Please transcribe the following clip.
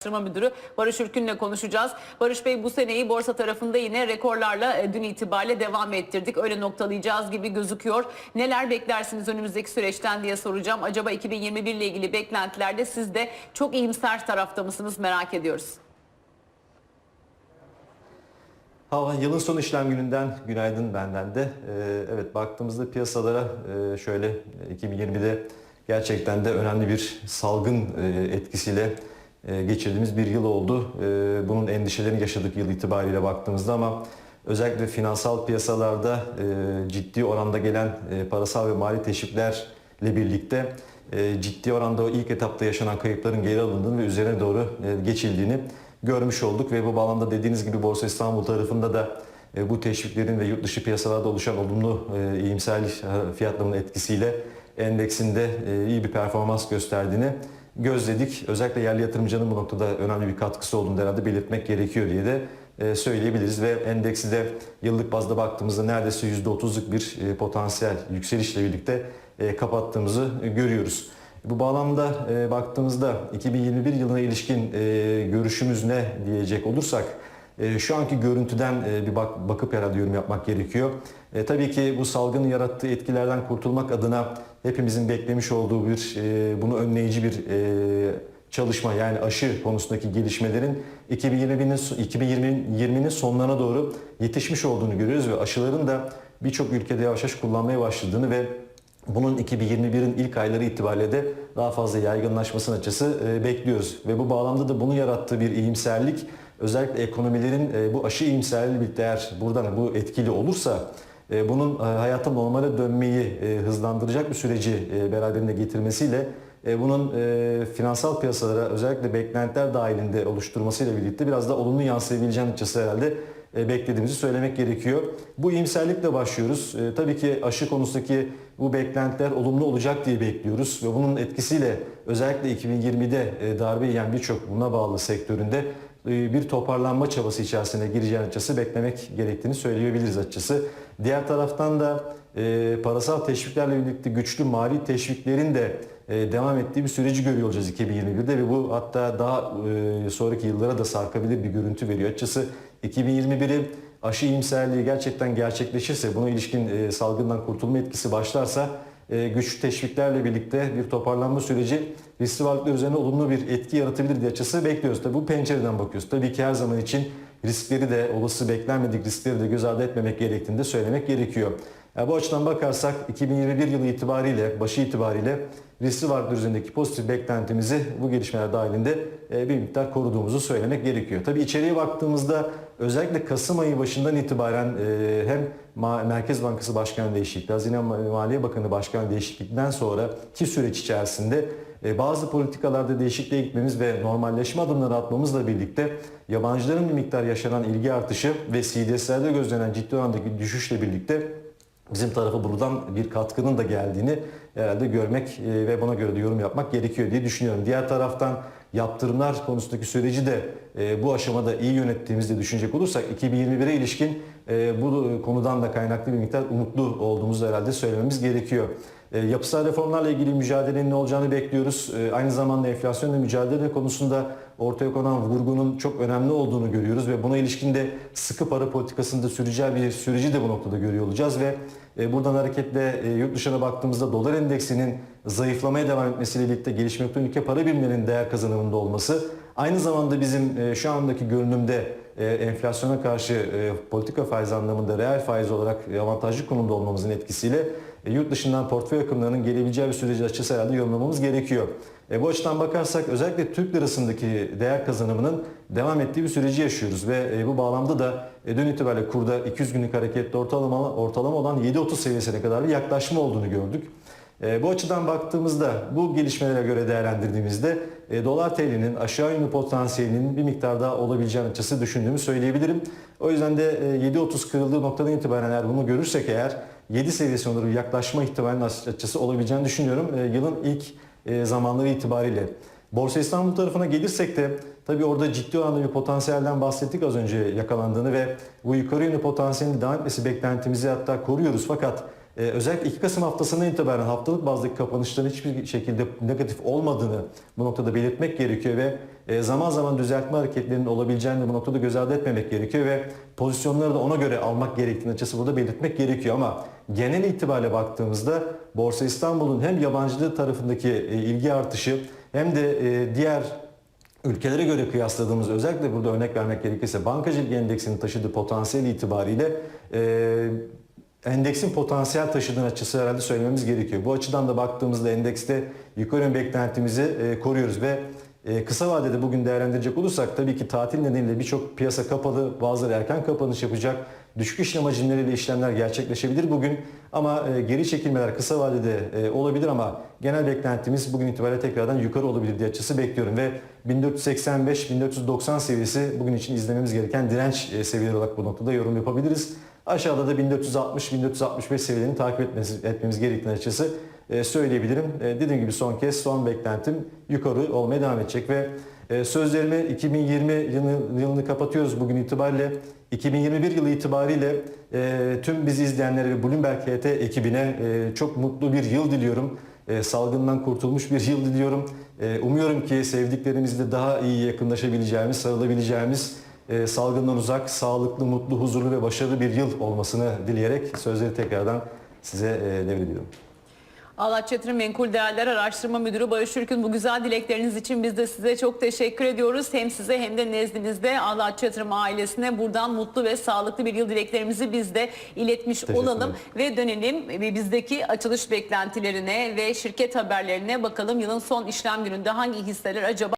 Araştırma Müdürü Barış Ürkün'le konuşacağız. Barış Bey bu seneyi borsa tarafında yine rekorlarla e, dün itibariyle devam ettirdik. Öyle noktalayacağız gibi gözüküyor. Neler beklersiniz önümüzdeki süreçten diye soracağım. Acaba 2021 ile ilgili beklentilerde siz de çok iyimser tarafta mısınız merak ediyoruz. Hava yılın son işlem gününden günaydın benden de. Ee, evet baktığımızda piyasalara e, şöyle e, 2020'de gerçekten de önemli bir salgın e, etkisiyle e, geçirdiğimiz bir yıl oldu. E, bunun endişelerini yaşadık yıl itibariyle baktığımızda ama özellikle finansal piyasalarda e, ciddi oranda gelen e, parasal ve mali teşviklerle birlikte e, ciddi oranda o ilk etapta yaşanan kayıpların geri alındığını ve üzerine doğru e, geçildiğini görmüş olduk ve bu bağlamda dediğiniz gibi Borsa İstanbul tarafında da e, bu teşviklerin ve yurt dışı piyasalarda oluşan olumlu e, iyimser fiyatlamanın etkisiyle endeksinde e, iyi bir performans gösterdiğini gözledik. Özellikle yerli yatırımcının bu noktada önemli bir katkısı olduğunu herhalde belirtmek gerekiyor diye de e, söyleyebiliriz ve endeksi de yıllık bazda baktığımızda neredeyse %30'luk bir e, potansiyel yükselişle birlikte e, kapattığımızı görüyoruz. Bu bağlamda baktığımızda 2021 yılına ilişkin görüşümüz ne diyecek olursak e, şu anki görüntüden e, bir bak, bakıp herhalde yorum yapmak gerekiyor. E, tabii ki bu salgının yarattığı etkilerden kurtulmak adına hepimizin beklemiş olduğu bir e, bunu önleyici bir e, çalışma yani aşı konusundaki gelişmelerin 2020'nin 2020'nin sonlarına doğru yetişmiş olduğunu görüyoruz ve aşıların da birçok ülkede yavaş yavaş kullanmaya başladığını ve bunun 2021'in ilk ayları itibariyle de daha fazla yaygınlaşmasının açısı e, bekliyoruz. Ve bu bağlamda da bunun yarattığı bir iyimserlik özellikle ekonomilerin e, bu aşı iyimserliği birlikte eğer buradan bu etkili olursa e, bunun e, hayata normale dönmeyi hızlandıracak bir süreci beraberinde getirmesiyle bunun finansal piyasalara özellikle beklentiler dahilinde oluşturmasıyla birlikte biraz da olumlu yansıyabileceğini açısı herhalde beklediğimizi söylemek gerekiyor. Bu iyimserlikle başlıyoruz. Tabii ki aşı konusundaki bu beklentiler olumlu olacak diye bekliyoruz ve bunun etkisiyle özellikle 2020'de e, darbe yiyen birçok buna bağlı sektöründe bir toparlanma çabası içerisine gireceğini açısı beklemek gerektiğini söyleyebiliriz açısı. Diğer taraftan da e, parasal teşviklerle birlikte güçlü mali teşviklerin de e, devam ettiği bir süreci görüyor olacağız 2021'de ve bu hatta daha e, sonraki yıllara da sarkabilir bir görüntü veriyor. Açısı 2021'i aşı iyimserliği gerçekten gerçekleşirse, buna ilişkin e, salgından kurtulma etkisi başlarsa e, güçlü teşviklerle birlikte bir toparlanma süreci riskli varlıklar üzerine olumlu bir etki yaratabilir diye açısı bekliyoruz. Tabii bu pencereden bakıyoruz. Tabii ki her zaman için riskleri de olası beklenmedik riskleri de göz ardı etmemek gerektiğini de söylemek gerekiyor. Yani bu açıdan bakarsak 2021 yılı itibariyle, başı itibariyle riskli varlıklar üzerindeki pozitif beklentimizi bu gelişmeler dahilinde e, bir miktar koruduğumuzu söylemek gerekiyor. Tabii içeriye baktığımızda özellikle Kasım ayı başından itibaren e, hem Merkez Bankası Başkanı değişikliği, Hazine Maliye Bakanı Başkanı değişikliğinden sonra ki süreç içerisinde e, bazı politikalarda değişikliğe gitmemiz ve normalleşme adımları atmamızla birlikte yabancıların bir miktar yaşanan ilgi artışı ve CDS'lerde gözlenen ciddi orandaki düşüşle birlikte bizim tarafı buradan bir katkının da geldiğini herhalde görmek e, ve buna göre de yorum yapmak gerekiyor diye düşünüyorum. Diğer taraftan yaptırımlar konusundaki süreci de e, bu aşamada iyi yönettiğimizde düşünecek olursak 2021'e ilişkin e, bu konudan da kaynaklı bir miktar umutlu olduğumuzu herhalde söylememiz gerekiyor. Yapısal reformlarla ilgili mücadelenin ne olacağını bekliyoruz. Aynı zamanda enflasyonla mücadele konusunda ortaya konan vurgunun çok önemli olduğunu görüyoruz ve buna ilişkin de sıkı para politikasında süreceği bir süreci de bu noktada görüyor olacağız ve buradan hareketle yurt dışına baktığımızda dolar endeksinin zayıflamaya devam etmesiyle birlikte gelişmekte ülke para birimlerinin değer kazanımında olması aynı zamanda bizim şu andaki görünümde enflasyona karşı politika faiz anlamında reel faiz olarak avantajlı konumda olmamızın etkisiyle e, yurt dışından portföy akımlarının gelebileceği bir süreci açısı herhalde yorumlamamız gerekiyor. E, bu açıdan bakarsak özellikle Türk lirasındaki değer kazanımının devam ettiği bir süreci yaşıyoruz ve e, bu bağlamda da e, dün itibariyle kurda 200 günlük hareketli ortalama, ortalama olan 7.30 seviyesine kadar bir yaklaşma olduğunu gördük. E, bu açıdan baktığımızda bu gelişmelere göre değerlendirdiğimizde e, dolar TL'nin aşağı yönlü potansiyelinin bir miktar daha olabileceğini açısı düşündüğümü söyleyebilirim. O yüzden de e, 7.30 kırıldığı noktadan itibaren eğer bunu görürsek eğer 7 seviyesine doğru yaklaşma ihtimalinin açısı olabileceğini düşünüyorum. E, yılın ilk e, zamanları itibariyle. Borsa İstanbul tarafına gelirsek de tabii orada ciddi oranda bir potansiyelden bahsettik az önce yakalandığını ve bu yukarı yönlü potansiyelin devam etmesi beklentimizi hatta koruyoruz. Fakat e, özellikle 2 Kasım haftasından itibaren haftalık bazdaki kapanışların hiçbir şekilde negatif olmadığını bu noktada belirtmek gerekiyor ve e, zaman zaman düzeltme hareketlerinin olabileceğini bu noktada göz ardı etmemek gerekiyor ve pozisyonları da ona göre almak gerektiğini açısı burada belirtmek gerekiyor. Ama genel itibariyle baktığımızda Borsa İstanbul'un hem yabancı tarafındaki e, ilgi artışı hem de e, diğer ülkelere göre kıyasladığımız özellikle burada örnek vermek gerekirse bankacılık endeksinin taşıdığı potansiyel itibariyle e, endeksin potansiyel taşıdığın açısı herhalde söylememiz gerekiyor. Bu açıdan da baktığımızda endekste yukarı yönlü beklentimizi e, koruyoruz ve e, kısa vadede bugün değerlendirecek olursak tabii ki tatil nedeniyle birçok piyasa kapalı, bazıları erken kapanış yapacak. Düşük işlem hacimleriyle işlemler gerçekleşebilir bugün ama e, geri çekilmeler kısa vadede olabilir ama genel beklentimiz bugün itibariyle tekrardan yukarı olabilir diye açısı bekliyorum ve 1485-1490 seviyesi bugün için izlememiz gereken direnç seviyeleri olarak bu noktada yorum yapabiliriz. Aşağıda da 1460-1465 seviyelerini takip etmemiz, etmemiz gerektiğini açısı e, söyleyebilirim. E, dediğim gibi son kez son beklentim yukarı olmaya devam edecek ve e, sözlerimi 2020 yılını, yılını kapatıyoruz bugün itibariyle. 2021 yılı itibariyle tüm bizi izleyenlere ve Bloomberg HT ekibine çok mutlu bir yıl diliyorum. Salgından kurtulmuş bir yıl diliyorum. Umuyorum ki sevdiklerimizle daha iyi yakınlaşabileceğimiz, sarılabileceğimiz, e, salgından uzak, sağlıklı, mutlu, huzurlu ve başarılı bir yıl olmasını dileyerek sözleri tekrardan size e, devrediyorum. Ağlaç Yatırım Menkul Değerler Araştırma Müdürü Barış Ürkün bu güzel dilekleriniz için biz de size çok teşekkür ediyoruz. Hem size hem de nezdinizde Ağlaç Yatırım ailesine buradan mutlu ve sağlıklı bir yıl dileklerimizi biz de iletmiş olalım. Ve dönelim ve bizdeki açılış beklentilerine ve şirket haberlerine bakalım. Yılın son işlem gününde hangi hisseler acaba